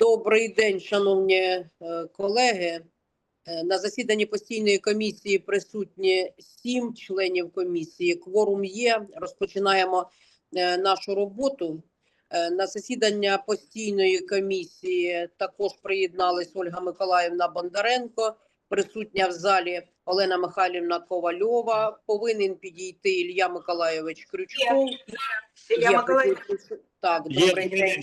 Добрий день, шановні е, колеги. Е, На засіданні постійної комісії присутні сім членів комісії. Кворум є. Розпочинаємо е, нашу роботу. На засідання постійної комісії також приєдналась Ольга Миколаївна Бондаренко, присутня в залі Олена Михайлівна Ковальова. Повинен підійти Ілля Миколайович Крючков. Ілля Миколаївич. Так, добрий день.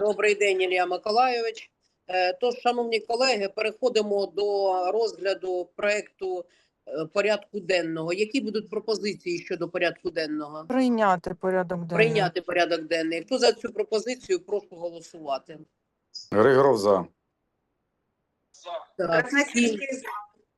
добрий день, Ілля Миколайович. Е, Тож, шановні колеги, переходимо до розгляду проекту е, порядку денного. Які будуть пропозиції щодо порядку денного? Прийняти порядок денний. Прийняти порядок денний. Хто за цю пропозицію, прошу голосувати. Григоров за. Так, сім,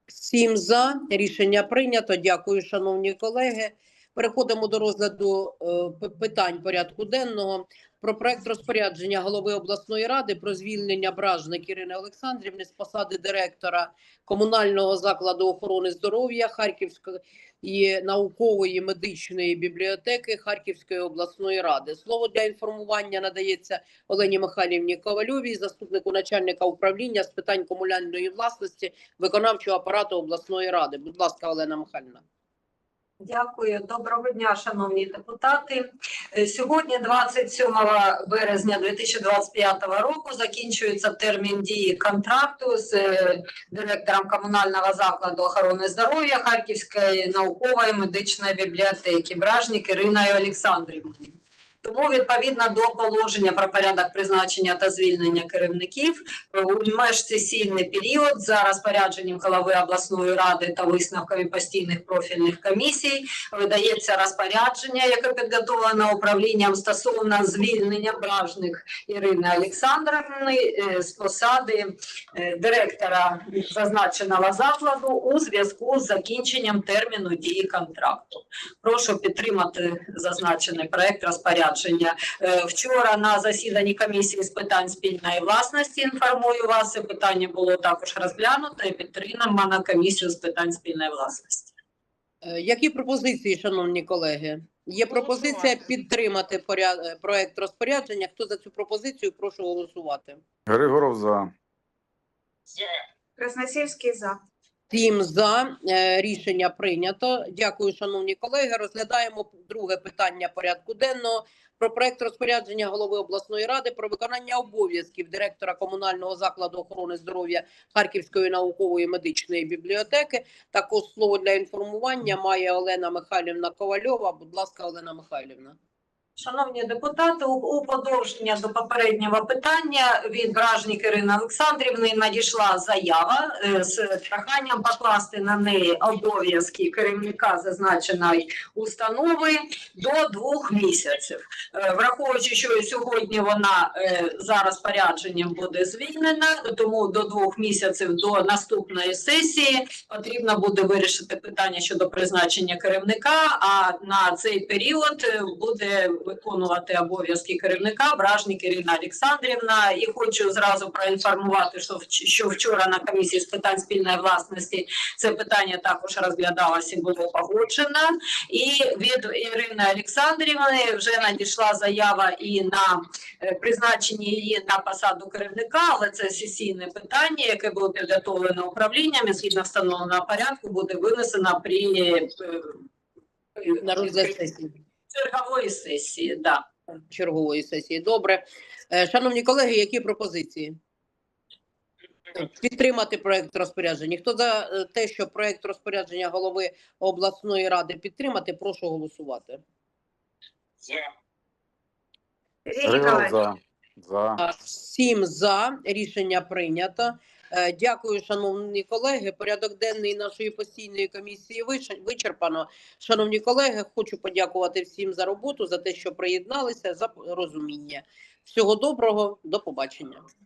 сім за. Рішення прийнято. Дякую, шановні колеги. Переходимо до розгляду е, питань порядку денного. Про проект розпорядження голови обласної ради про звільнення Бражник Ірини Олександрівни з посади директора комунального закладу охорони здоров'я Харківської наукової медичної бібліотеки Харківської обласної ради. Слово для інформування надається Олені Михайлівні Ковальовій, заступнику начальника управління з питань комунальної власності виконавчого апарату обласної ради. Будь ласка, Олена Михайлівна. Дякую. Доброго дня, шановні депутати. Е, Сьогодні, 27 березня 2025 року, закінчується термін дії контракту з е, директором комунального закладу охорони здоров'я Харківської наукової медичної бібліотеки Бражник Іриною Олександрівною. Тому відповідно до положення про порядок призначення та звільнення керівників е, у межсесійний період за розпорядженням голови обласної ради та висновками постійних профільних комісій видається розпорядження, яке підготовлено управлінням стосовно звільнення бражник Ірини Олександровни е, з посади е, директора зазначеного закладу у зв'язку з закінченням терміну дії контракту. Прошу підтримати зазначений проект розпорядження. Е, Вчора на засіданні комісії з питань спільної власності інформую вас. Це питання було також розглянуто і підтримано на комісію з питань спільної власності. Е, Які пропозиції, шановні колеги? Є пропозиція підтримати поряд... е, проект розпорядження. Хто за цю пропозицію? Прошу голосувати. Григоров за. Красносільський за. Сім за Е, рішення прийнято. Дякую, шановні колеги. Розглядаємо друге питання порядку денного про проект розпорядження голови обласної ради про виконання обов'язків директора комунального закладу охорони здоров'я Харківської наукової медичної бібліотеки. Також слово для інформування має Олена Михайлівна Ковальова. Будь ласка, Олена Михайлівна. Шановні депутати, у, подовження до попереднього питання від Бражник Ірини Олександрівни надійшла заява е, з проханням покласти на неї обов'язки керівника зазначеної установи до двох місяців. Е, Враховуючи, що сьогодні вона е, за розпорядженням буде звільнена, тому до двох місяців до наступної сесії потрібно буде вирішити питання щодо призначення керівника. А на цей період буде виконувати обов'язки керівника Бражник Ірина Олександрівна. І хочу зразу проінформувати, що що вчора на комісії з питань спільної власності це питання також розглядалося і було погоджено. І від Ірини Олександрівни вже надійшла заява і на е, призначення її на посаду керівника, але це сесійне питання, яке було підготовлено управлінням і згідно встановленого порядку буде винесено при е, На розгляд сесії. Чергової сесії. Да. чергової сесії. Добре. Е, Шановні колеги, які пропозиції? Підтримати проект розпорядження. Хто за е, те, що проект розпорядження голови обласної ради підтримати, прошу голосувати. За. За. А, Всім за рішення прийнято. Е, Дякую, шановні колеги. Порядок денний нашої постійної комісії вичерпано. Шановні колеги, хочу подякувати всім за роботу, за те, що приєдналися, за розуміння. Всього доброго, до побачення.